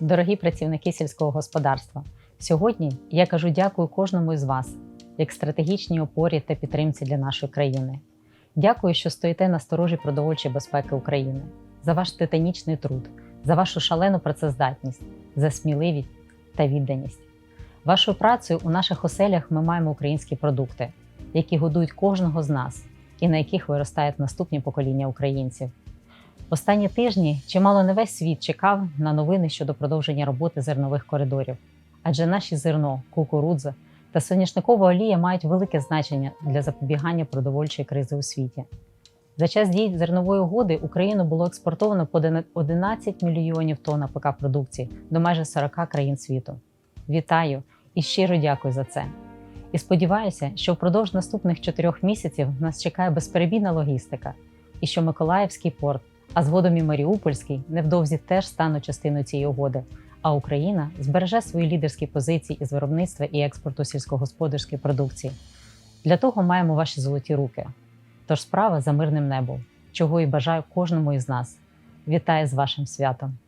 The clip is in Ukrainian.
дорогі працівники сільського господарства. Сьогодні я кажу дякую кожному із вас, як стратегічній опорі та підтримці для нашої країни. Дякую, що стоїте на сторожі продовольчої безпеки України, за ваш титанічний труд, за вашу шалену працездатність, за сміливість та відданість. Вашою працею у наших оселях ми маємо українські продукти, які годують кожного з нас і на яких виростають наступні покоління українців. Останні тижні чимало не весь світ чекав на новини щодо продовження роботи зернових коридорів, адже наші зерно, кукурудза та соняшникова олія мають велике значення для запобігання продовольчої кризи у світі. За час дій зернової угоди Україну було експортовано по 11 мільйонів тонн АПК продукції до майже 40 країн світу. Вітаю і щиро дякую за це. І сподіваюся, що впродовж наступних чотирьох місяців нас чекає безперебійна логістика, і що Миколаївський порт, а згодом і Маріупольський, невдовзі теж стануть частиною цієї угоди. А Україна збереже свої лідерські позиції із виробництва і експорту сільськогосподарської продукції. Для того маємо ваші золоті руки. Тож справа за мирним небом, чого і бажаю кожному із нас. Вітаю з вашим святом!